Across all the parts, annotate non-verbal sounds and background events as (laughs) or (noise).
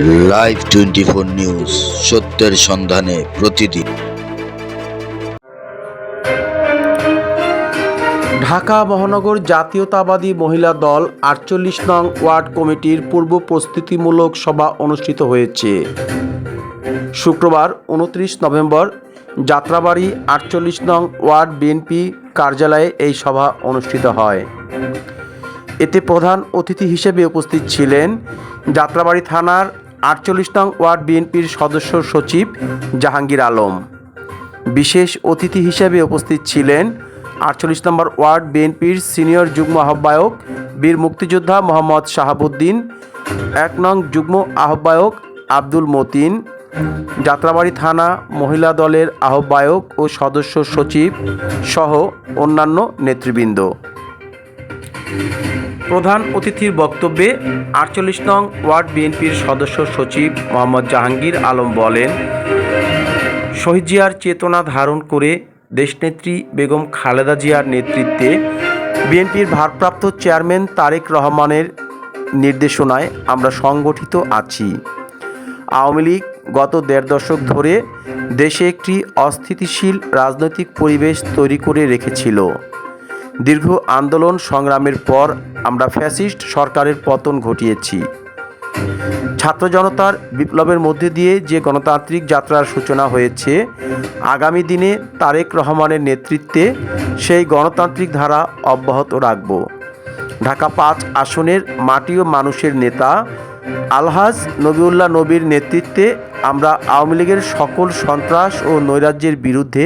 Live twenty four news সত্যের সন্ধানে প্রতিদিন। ঢাকা মহানগর জাতীয়তাবাদী মহিলা দল আটচল্লিশ নং ওয়ার্ড কমিটির পূর্ব প্রস্তুতিমূলক সভা অনুষ্ঠিত হয়েছে। শুক্রবার উনত্রিশ নভেম্বর যাত্রাবাড়ি আটচল্লিশ নং ওয়ার্ড বিএনপি কার্যালয়ে এই সভা অনুষ্ঠিত হয়। এতে প্রধান অতিথি হিসেবে উপস্থিত ছিলেন যাত্রাবাড়ি থানার আটচল্লিশ নং ওয়ার্ড বিএনপির সদস্য সচিব জাহাঙ্গীর আলম। বিশেষ অতিথি হিসেবে উপস্থিত ছিলেন আটচল্লিশ নম্বর ওয়ার্ড বিএনপির সিনিয়র যুগ্ম আহ্বায়ক বীর মুক্তিযোদ্ধা মোহাম্মদ শাহাবুদ্দিন, এক নং যুগ্ম আহ্বায়ক আব্দুল মতিন, যাত্রাবাড়ি থানা মহিলা দলের আহ্বায়ক ও সদস্য সচিব সহ অন্যান্য নেতৃবৃন্দ। প্রধান অতিথির বক্তব্যে আটচল্লিশ নং ওয়ার্ড বিএনপির সদস্য সচিব মোহাম্মদ জাহাঙ্গীর আলম বলেন, শহীদ জিয়ার চেতনা ধারণ করে দেশনেত্রী বেগম খালেদা জিয়ার নেতৃত্বে বিএনপির ভারপ্রাপ্ত চেয়ারম্যান তারেক রহমানের নির্দেশনায় আমরা সংগঠিত আছি। আওয়ামী লীগ গত দেড় দশক ধরে দেশে একটি অস্থিতিশীল রাজনৈতিক পরিবেশ তৈরি করে রেখেছিল। দীর্ঘ আন্দোলন সংগ্রামের পর আমরা ফ্যাসিস্ট সরকারের পতন ঘটিয়েছি। ছাত্র জনতার বিপ্লবের মধ্যে দিয়ে যে গণতান্ত্রিক যাত্রার সূচনা হয়েছে, আগামী দিনে তারেক রহমানের নেতৃত্বে সেই গণতান্ত্রিক ধারা অব্যাহত রাখব। ঢাকা পাঁচ আসনের মাটি ও মানুষের নেতা আলহাজ নবিউল্লাহ নবীর নেতৃত্বে আমরা আওয়ামী লীগের সকল সন্ত্রাস ও নৈরাজ্যের বিরুদ্ধে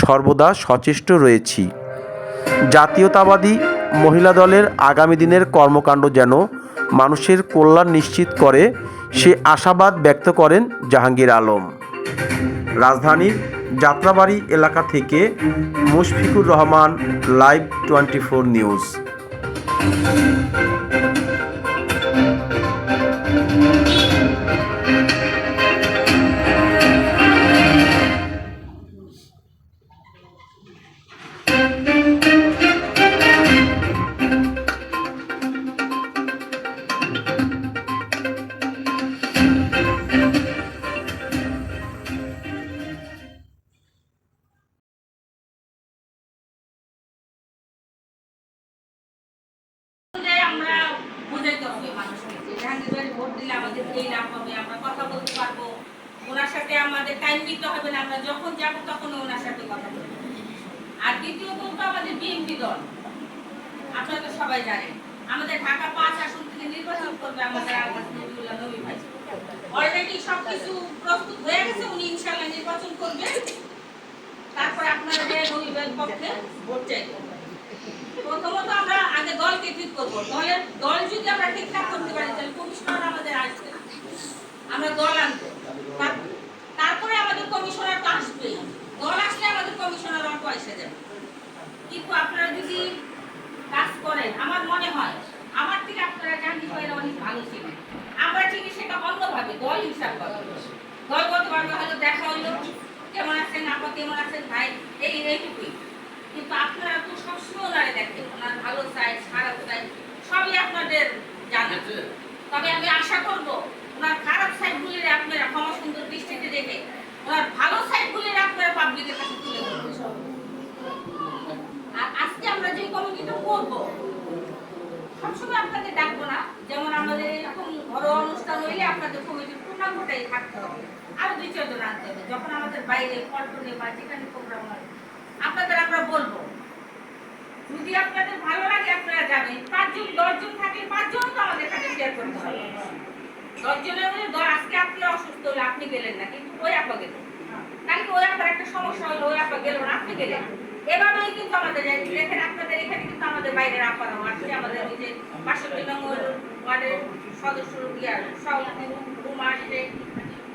সর্বদা সচেষ্ট রয়েছি। জাতীয়তাবাদী মহিলা দলের আগামী দিনের কর্মকাণ্ড যেন মানুষের কল্যাণ নিশ্চিত করে, সে আশাবাদ ব্যক্ত করেন জাহাঙ্গীর আলম। রাজধানীর যাত্রাবাড়ি এলাকা থেকে Mushfiqur Rahman, live twenty four news. বলতে পারব। ওনার সাথে আমাদের টাইম দিতে হবে না, আমরা যখন যাব তখন ওনার সাথে কথা বলব। আর দ্বিতীয়ত তো আমাদের বিএনপি দল। আপনারা তো সবাই জানেন, আমাদের ঢাকা পাঁচ আসন থেকে নির্বাচন করবে আমাদের আলহাজ নবীউল্লাহ নবী ভাই। অলরেডি সবকিছু প্রস্তুত হয়ে গেছে, উনি ইনশাআল্লাহ নির্বাচন করবেন তারপরে আপনারা যে ভাইয়ের পক্ষে ভোট চাইবেন। প্রথমত আমরা আগে দলকে ঠিক করব। দলের দল যদি আমরা ঠিকঠাক করতে পারি, তাহলে কমিশনার আমাদের আসবে। আমরা দল আনব। তারপরে আমাদের কমিশনার তো আসবে দল আসলে আমাদের কমিশনার অল্প এসে যাবে কিন্তু আপনারা যদি কাজ করেন, আমার মনে হয়, আমার থেকে আপনারা জাহাঙ্গীর ভাইয়েরা অনেক ভালো ছিলেন। আমরা ঠিক সেটা অন্যভাবে, দল হিসাব করব দলগতভাবে হয়তো দেখা হইল কেমন আছেন আপা, কেমন আছেন ভাই, এই এইটুকুই। কিন্তু আপনারা তো সবসময় ওনারে দেখেন, ওনার ভালো সাইড খারাপ সাইড সবই আপনাদের জানা। তবে আমি আশা করব ওনার খারাপ সাইডগুলির আপনারা ক্ষমা সুন্দর দৃষ্টিতে দেখে ওনার ভালো সাইডগুলির আপনারা পাবলিকের কাছে তুলে ধরবেন আর আজকে আমরা যে কমিটিটা করব সবসময় আপনাদের ডাকবো না যেমন আমাদের এরকম ঘরোয়া অনুষ্ঠান হইলে আপনাদের কমিটির পূর্ণাঙ্গটাই থাকতে হবে আরও দুই চারজন আনতে হবে যখন আমাদের বাইরে পল্টনে বা যেখানে প্রোগ্রাম হয়, আপনাদের আমরা বলব, যদি আপনাদের ভালো লাগে, আপনারা যাবেন। পাঁচজন, দশজন থাকলে পাঁচজন তো আমাদের সাথে শেয়ার করতে হবে। দশজনের মধ্যে আজকে আপনি অসুস্থ হলে আপনি গেলেন না, কিন্তু ওই আপা গেলেন তাহলে ওই আপার একটা সমস্যা হলো, ওই আপা গেল না, আপনি গেলেন। এভাবেই কিন্তু আমাদের দেখেন আপনাদের, এখানে কিন্তু আমাদের বাইরের আপারাও আসছে আমাদের ওই যে বাষট্টি নম্বর ওয়ার্ডের সদস্য রুম আসছে।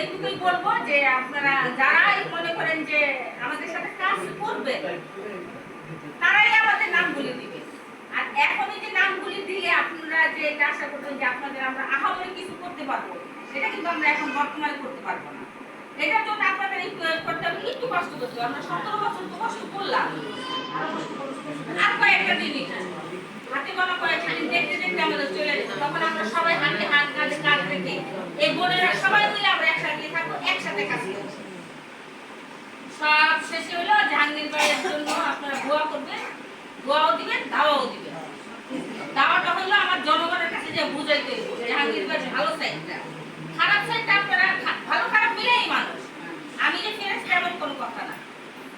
এইটুকুই বলব যে আপনারা যারাই মনে করেন যে আমাদের সাথে কাজ করবে, তারাই আমাদের নামগুলি দিবে। আর এখনই যে নামগুলি দিলে আপনারা যে এটা আশা করবেন যে আপনাদের আমরা আহামরি কিছু করতে পারব, সেটা কিন্তু আমরা এখন বর্তমানে করতে পারব না। এটার জন্য আপনাদের একটু করতে হবে, একটু কষ্ট করতে আমরা সতেরো বছর তো কষ্ট করলাম। আর কয়েকটা দিনই। হাতে গোনা কয়েকটা দিন দেখতে দেখতে আমাদের চলে যেত। তখন আমরা সবাই হাতে হাত কাঁধে কাঁধ রেখে এই বোনেরা সবাই মিলে আমরা একসাথে থাকব একসাথে কাজ করব সব শেষে হলো জাহাঙ্গীর ভাইয়ের জন্য আপনারা দোয়া করবেন দোয়াও দিবেন, দাওয়াও দিবেন। দাওয়াটা হলো আমার জনগণের কাছে যে বুঝাইতে জাহাঙ্গীর ভাইয়ের ভালো সাইডটা। খারাপ সাইডটা আপনারা ভালো খারাপ মিলেই মানুষ। আমি যে ফেরেছি এমন কোনো কথা না।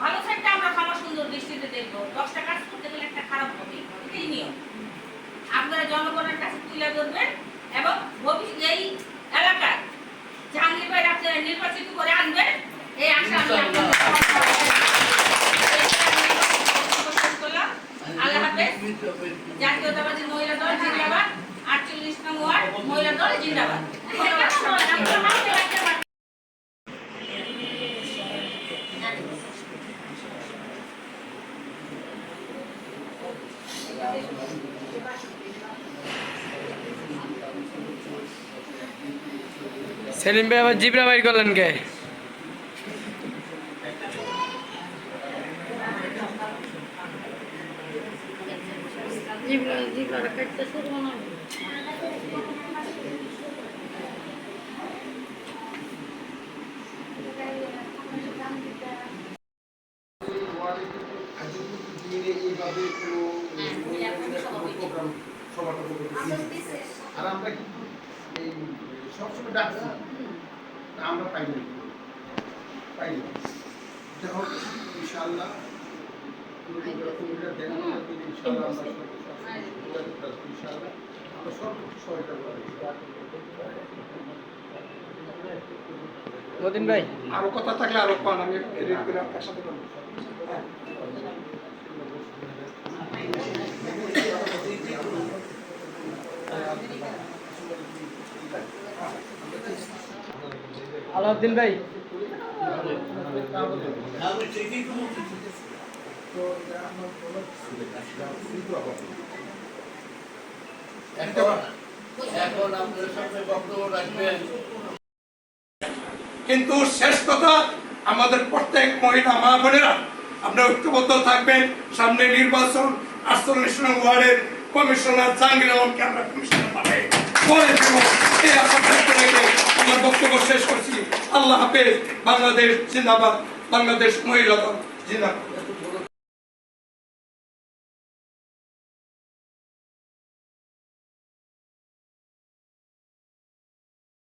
ভালো সাইডটা আমরা ক্ষমা সুন্দর দৃষ্টিতে দেখব। দশটা কাজ করতে গেলে একটা খারাপ হবে, এটাই নিয়ম। আপনারা জনগণের কাছে তুলে ধরবেন এবং ভবিষ্যৎ, এই এলাকার জাহাঙ্গীর ভাই আপনারা নির্বাচিত করে আনবেন। এই আশা আমি আল্লাহ হাফেজ। জাতীয়তাবাদী মহিলা দল জিন্দাবাদ। আটচল্লিশ নং ওয়ার্ড মহিলা দল জিন্দাবাদ। (laughs) সেলিম ভাই আবার জিবরা বাইর করলেন কে? আর আমরা কি সবসময় ডাকছি। তা আমরা পাইনি। পাইনি। আমরা সব সহায়তা করব। মতিন ভাই। আরও কথা থাকলে আরও পান আমি করে একসাথে আলাউদ্দিন ভাই। কিন্তু শেষ কথা, আমাদের প্রত্যেক মহিলা মা বোনেরা, আপনারা ঐক্যবদ্ধ থাকবেন। সামনে নির্বাচন নং ওয়ার্ডের কমিশনার জাহাঙ্গীর আমরা কমিশনার বানাই করে দেব এই আশা ব্যক্ত রেখে আমার বক্তব্য শেষ করছি আল্লাহ হাফেজ বাংলাদেশ জিন্দাবাদ বাংলাদেশ মহিলা জিন্দাবাদ।